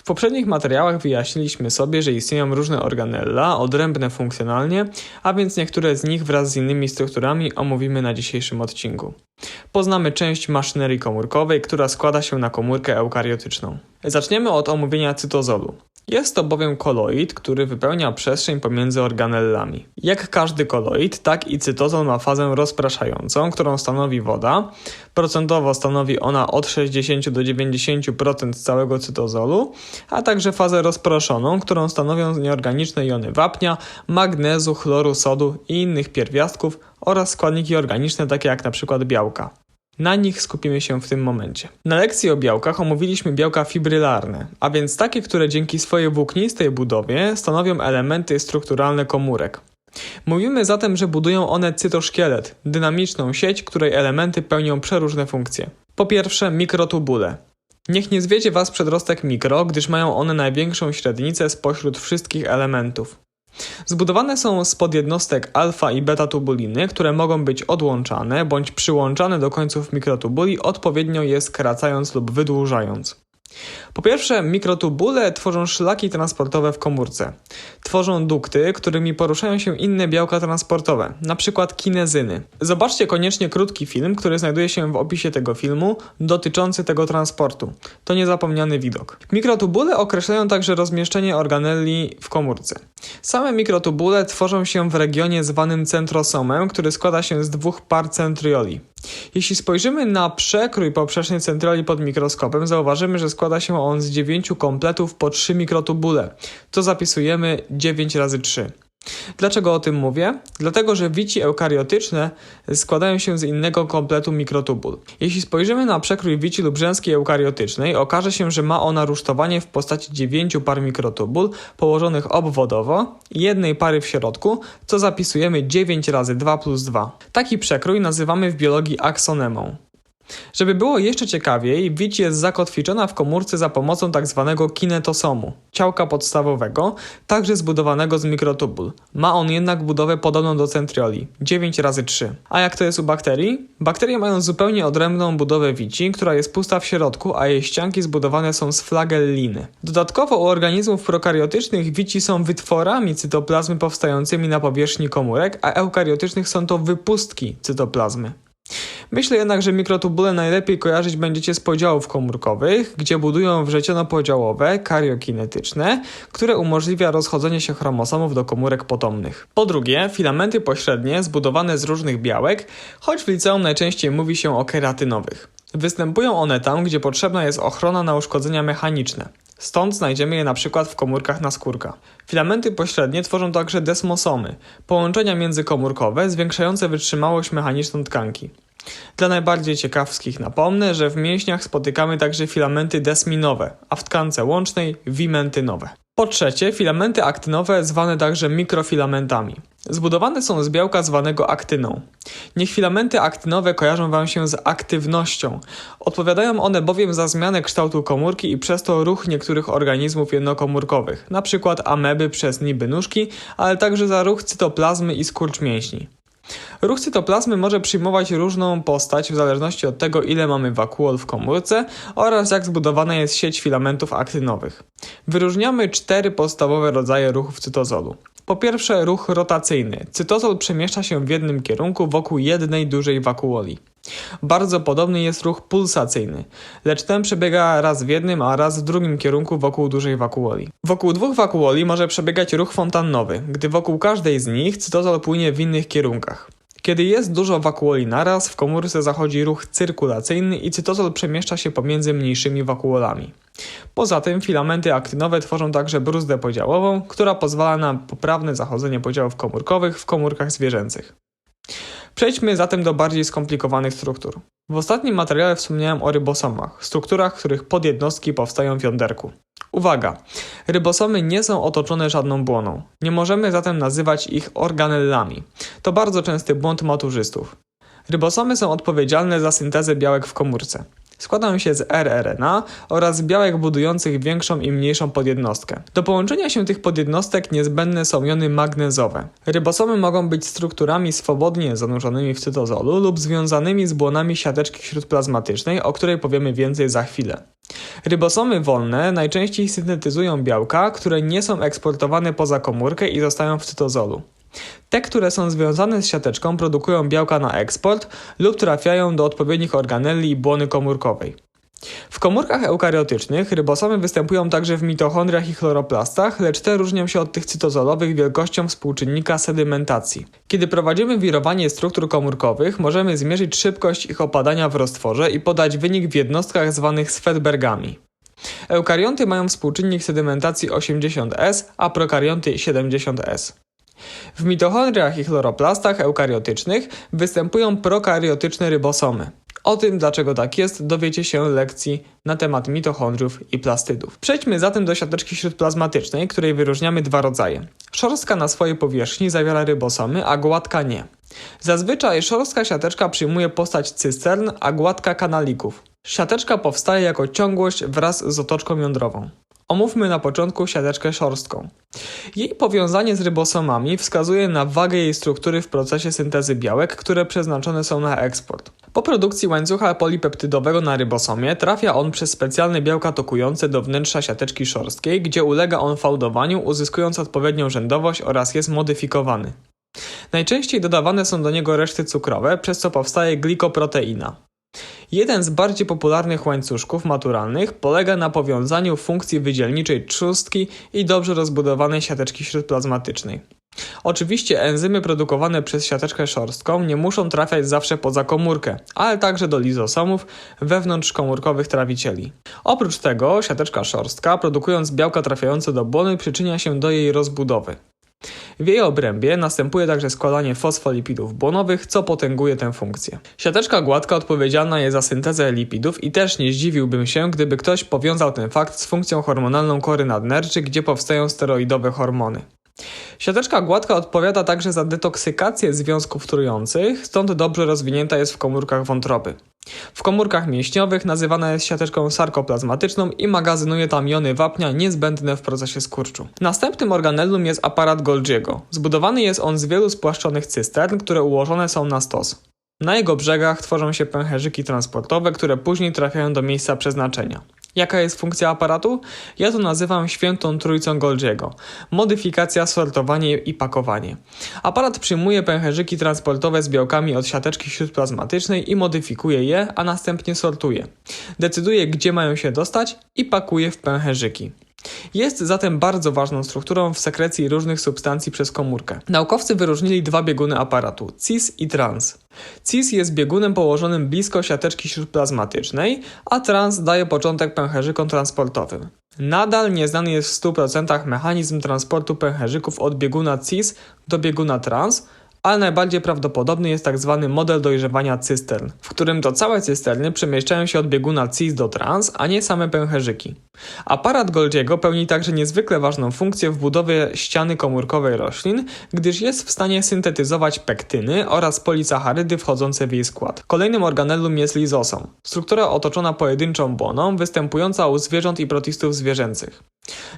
W poprzednich materiałach wyjaśniliśmy sobie, że istnieją różne organella, odrębne funkcjonalnie, a więc niektóre z nich wraz z innymi strukturami omówimy na dzisiejszym odcinku. Poznamy część maszynerii komórkowej, która składa się na komórkę eukariotyczną. Zaczniemy od omówienia cytozolu. Jest to bowiem koloid, który wypełnia przestrzeń pomiędzy organellami. Jak każdy koloid, tak i cytozol ma fazę rozpraszającą, którą stanowi woda. Procentowo stanowi ona od 60 do 90% całego cytozolu, a także fazę rozproszoną, którą stanowią nieorganiczne jony wapnia, magnezu, chloru, sodu i innych pierwiastków oraz składniki organiczne takie jak np. białka. Na nich skupimy się w tym momencie. Na lekcji o białkach omówiliśmy białka fibrylarne, a więc takie, które dzięki swojej włóknistej budowie stanowią elementy strukturalne komórek. Mówimy zatem, że budują one cytoszkielet, dynamiczną sieć, której elementy pełnią przeróżne funkcje. Po pierwsze, mikrotubule. Niech nie zwiedzie Was przedrostek mikro, gdyż mają one największą średnicę spośród wszystkich elementów. Zbudowane są z podjednostek alfa i beta tubuliny, które mogą być odłączane bądź przyłączane do końców mikrotubuli, odpowiednio je skracając lub wydłużając. Po pierwsze, mikrotubule tworzą szlaki transportowe w komórce. Tworzą dukty, którymi poruszają się inne białka transportowe, np. kinezyny. Zobaczcie koniecznie krótki film, który znajduje się w opisie tego filmu, dotyczący tego transportu. To niezapomniany widok. Mikrotubule określają także rozmieszczenie organeli w komórce. Same mikrotubule tworzą się w regionie zwanym centrosomem, który składa się z dwóch par centrioli. Jeśli spojrzymy na przekrój poprzeczny centrali pod mikroskopem, zauważymy, że składa się on z 9 kompletów po 3 mikrotubule. To zapisujemy 9 razy 3. Dlaczego o tym mówię? Dlatego, że wici eukariotyczne składają się z innego kompletu mikrotubul. Jeśli spojrzymy na przekrój wici lub rzęskiej eukariotycznej, okaże się, że ma ona rusztowanie w postaci 9 par mikrotubul położonych obwodowo i jednej pary w środku, co zapisujemy 9 razy 2 plus 2. Taki przekrój nazywamy w biologii aksonemą. Żeby było jeszcze ciekawiej, wić jest zakotwiczona w komórce za pomocą tzw. Tak kinetosomu, ciałka podstawowego, także zbudowanego z mikrotubul. Ma on jednak budowę podobną do centrioli, 9 razy 3. A jak to jest u bakterii? Bakterie mają zupełnie odrębną budowę wici, która jest pusta w środku, a jej ścianki zbudowane są z flagelliny. Dodatkowo u organizmów prokariotycznych wici są wytworami cytoplazmy powstającymi na powierzchni komórek, a eukariotycznych są to wypustki cytoplazmy. Myślę jednak, że mikrotubule najlepiej kojarzyć będziecie z podziałów komórkowych, gdzie budują wrzecionopodziałowe, kariokinetyczne, które umożliwia rozchodzenie się chromosomów do komórek potomnych. Po drugie, filamenty pośrednie zbudowane z różnych białek, choć w liceum najczęściej mówi się o keratynowych. Występują one tam, gdzie potrzebna jest ochrona na uszkodzenia mechaniczne. Stąd znajdziemy je na przykład w komórkach naskórka. Filamenty pośrednie tworzą także desmosomy, połączenia międzykomórkowe zwiększające wytrzymałość mechaniczną tkanki. Dla najbardziej ciekawskich napomnę, że w mięśniach spotykamy także filamenty desminowe, a w tkance łącznej wimentynowe. Po trzecie, filamenty aktynowe zwane także mikrofilamentami. Zbudowane są z białka zwanego aktyną. Niech filamenty aktynowe kojarzą Wam się z aktywnością. Odpowiadają one bowiem za zmianę kształtu komórki i przez to ruch niektórych organizmów jednokomórkowych, np. ameby przez niby nóżki, ale także za ruch cytoplazmy i skurcz mięśni. Ruch cytoplazmy może przyjmować różną postać w zależności od tego, ile mamy wakuol w komórce oraz jak zbudowana jest sieć filamentów aktynowych. Wyróżniamy cztery podstawowe rodzaje ruchów cytozolu. Po pierwsze, ruch rotacyjny. Cytozol przemieszcza się w jednym kierunku wokół jednej dużej wakuoli. Bardzo podobny jest ruch pulsacyjny, lecz ten przebiega raz w jednym, a raz w drugim kierunku wokół dużej wakuoli. Wokół dwóch wakuoli może przebiegać ruch fontannowy, gdy wokół każdej z nich cytozol płynie w innych kierunkach. Kiedy jest dużo wakuoli naraz, w komórce zachodzi ruch cyrkulacyjny i cytozol przemieszcza się pomiędzy mniejszymi wakuolami. Poza tym filamenty aktynowe tworzą także bruzdę podziałową, która pozwala na poprawne zachodzenie podziałów komórkowych w komórkach zwierzęcych. Przejdźmy zatem do bardziej skomplikowanych struktur. W ostatnim materiale wspomniałem o rybosomach, strukturach, których podjednostki powstają w jąderku. Uwaga! Rybosomy nie są otoczone żadną błoną. Nie możemy zatem nazywać ich organellami. To bardzo częsty błąd maturzystów. Rybosomy są odpowiedzialne za syntezę białek w komórce. Składają się z rRNA oraz białek budujących większą i mniejszą podjednostkę. Do połączenia się tych podjednostek niezbędne są jony magnezowe. Rybosomy mogą być strukturami swobodnie zanurzonymi w cytozolu lub związanymi z błonami siateczki śródplazmatycznej, o której powiemy więcej za chwilę. Rybosomy wolne najczęściej syntetyzują białka, które nie są eksportowane poza komórkę i zostają w cytozolu. Te, które są związane z siateczką, produkują białka na eksport lub trafiają do odpowiednich organeli i błony komórkowej. W komórkach eukariotycznych rybosomy występują także w mitochondriach i chloroplastach, lecz te różnią się od tych cytozolowych wielkością współczynnika sedymentacji. Kiedy prowadzimy wirowanie struktur komórkowych, możemy zmierzyć szybkość ich opadania w roztworze i podać wynik w jednostkach zwanych Svedbergami. Eukarionty mają współczynnik sedymentacji 80S, a prokarionty 70S. W mitochondriach i chloroplastach eukariotycznych występują prokariotyczne rybosomy. O tym, dlaczego tak jest, dowiecie się lekcji na temat mitochondriów i plastydów. Przejdźmy zatem do siateczki śródplazmatycznej, której wyróżniamy dwa rodzaje. Szorstka na swojej powierzchni zawiera rybosomy, a gładka nie. Zazwyczaj szorstka siateczka przyjmuje postać cystern, a gładka kanalików. Siateczka powstaje jako ciągłość wraz z otoczką jądrową. Omówmy na początku siateczkę szorstką. Jej powiązanie z rybosomami wskazuje na wagę jej struktury w procesie syntezy białek, które przeznaczone są na eksport. Po produkcji łańcucha polipeptydowego na rybosomie trafia on przez specjalne białka tokujące do wnętrza siateczki szorstkiej, gdzie ulega on fałdowaniu, uzyskując odpowiednią rzędowość oraz jest modyfikowany. Najczęściej dodawane są do niego reszty cukrowe, przez co powstaje glikoproteina. Jeden z bardziej popularnych łańcuszków maturalnych polega na powiązaniu funkcji wydzielniczej trzustki i dobrze rozbudowanej siateczki śródplazmatycznej. Oczywiście enzymy produkowane przez siateczkę szorstką nie muszą trafiać zawsze poza komórkę, ale także do lizosomów wewnątrzkomórkowych trawicieli. Oprócz tego siateczka szorstka, produkując białka trafiające do błony, przyczynia się do jej rozbudowy. W jej obrębie następuje także składanie fosfolipidów błonowych, co potęguje tę funkcję. Siateczka gładka odpowiedzialna jest za syntezę lipidów i też nie zdziwiłbym się, gdyby ktoś powiązał ten fakt z funkcją hormonalną kory nadnerczy, gdzie powstają steroidowe hormony. Siateczka gładka odpowiada także za detoksykację związków trujących, stąd dobrze rozwinięta jest w komórkach wątroby. W komórkach mięśniowych nazywana jest siateczką sarkoplazmatyczną i magazynuje tam jony wapnia niezbędne w procesie skurczu. Następnym organellum jest aparat Golgiego. Zbudowany jest on z wielu spłaszczonych cystern, które ułożone są na stos. Na jego brzegach tworzą się pęcherzyki transportowe, które później trafiają do miejsca przeznaczenia. Jaka jest funkcja aparatu? Ja to nazywam świętą trójcą Golgiego. Modyfikacja, sortowanie i pakowanie. Aparat przyjmuje pęcherzyki transportowe z białkami od siateczki śródplazmatycznej i modyfikuje je, a następnie sortuje. Decyduje, gdzie mają się dostać i pakuje w pęcherzyki. Jest zatem bardzo ważną strukturą w sekrecji różnych substancji przez komórkę. Naukowcy wyróżnili dwa bieguny aparatu cis i trans. Cis jest biegunem położonym blisko siateczki śródplazmatycznej, a trans daje początek pęcherzykom transportowym. Nadal nieznany jest w 100% mechanizm transportu pęcherzyków od bieguna cis do bieguna trans, ale najbardziej prawdopodobny jest tak zwany model dojrzewania cystern, w którym to całe cysterny przemieszczają się od bieguna cis do trans, a nie same pęcherzyki. Aparat Golgiego pełni także niezwykle ważną funkcję w budowie ściany komórkowej roślin, gdyż jest w stanie syntetyzować pektyny oraz polisacharydy wchodzące w jej skład. Kolejnym organellum jest lizosom, struktura otoczona pojedynczą błoną, występująca u zwierząt i protistów zwierzęcych.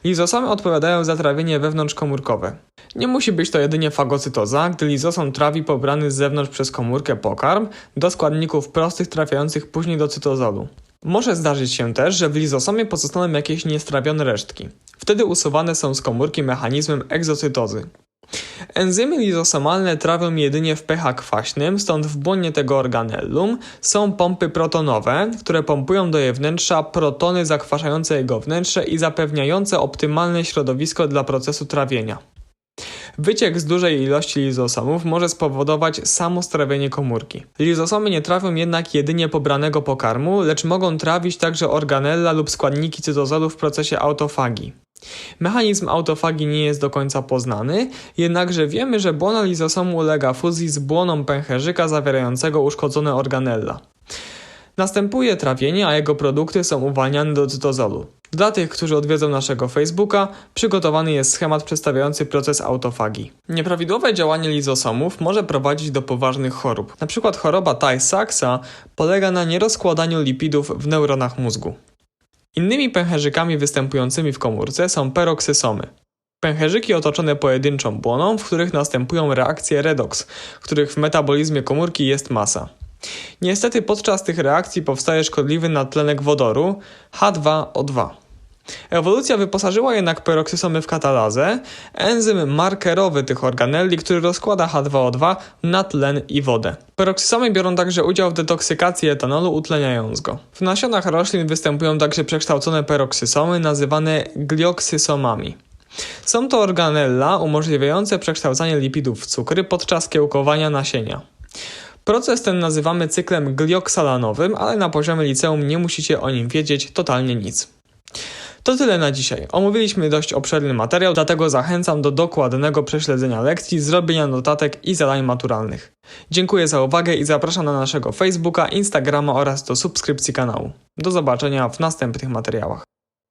Lizosomy odpowiadają za trawienie wewnątrzkomórkowe. Nie musi być to jedynie fagocytoza, gdy lizosom trawi pobrany z zewnątrz przez komórkę pokarm do składników prostych trafiających później do cytozolu. Może zdarzyć się też, że w lizosomie pozostaną jakieś niestrawione resztki. Wtedy usuwane są z komórki mechanizmem egzocytozy. Enzymy lizosomalne trawią jedynie w pH kwaśnym, stąd w błonie tego organellum są pompy protonowe, które pompują do jej wnętrza protony zakwaszające jego wnętrze i zapewniające optymalne środowisko dla procesu trawienia. Wyciek z dużej ilości lizosomów może spowodować samo strawienie komórki. Lizosomy nie trawią jednak jedynie pobranego pokarmu, lecz mogą trawić także organella lub składniki cytozolu w procesie autofagii. Mechanizm autofagii nie jest do końca poznany, jednakże wiemy, że błona lizosomu ulega fuzji z błoną pęcherzyka zawierającego uszkodzone organella. Następuje trawienie, a jego produkty są uwalniane do cytozolu. Dla tych, którzy odwiedzą naszego Facebooka, przygotowany jest schemat przedstawiający proces autofagii. Nieprawidłowe działanie lizosomów może prowadzić do poważnych chorób. Na przykład choroba Tay-Sachsa polega na nierozkładaniu lipidów w neuronach mózgu. Innymi pęcherzykami występującymi w komórce są peroksysomy. Pęcherzyki otoczone pojedynczą błoną, w których następują reakcje redox, których w metabolizmie komórki jest masa. Niestety podczas tych reakcji powstaje szkodliwy nadtlenek wodoru H2O2. Ewolucja wyposażyła jednak peroksysomy w katalazę, enzym markerowy tych organeli, który rozkłada H2O2 na tlen i wodę. Peroksysomy biorą także udział w detoksykacji etanolu, utleniając go. W nasionach roślin występują także przekształcone peroksysomy nazywane glioksysomami. Są to organella umożliwiające przekształcanie lipidów w cukry podczas kiełkowania nasienia. Proces ten nazywamy cyklem glioksalanowym, ale na poziomie liceum nie musicie o nim wiedzieć totalnie nic. To tyle na dzisiaj. Omówiliśmy dość obszerny materiał, dlatego zachęcam do dokładnego prześledzenia lekcji, zrobienia notatek i zadań maturalnych. Dziękuję za uwagę i zapraszam na naszego Facebooka, Instagrama oraz do subskrypcji kanału. Do zobaczenia w następnych materiałach.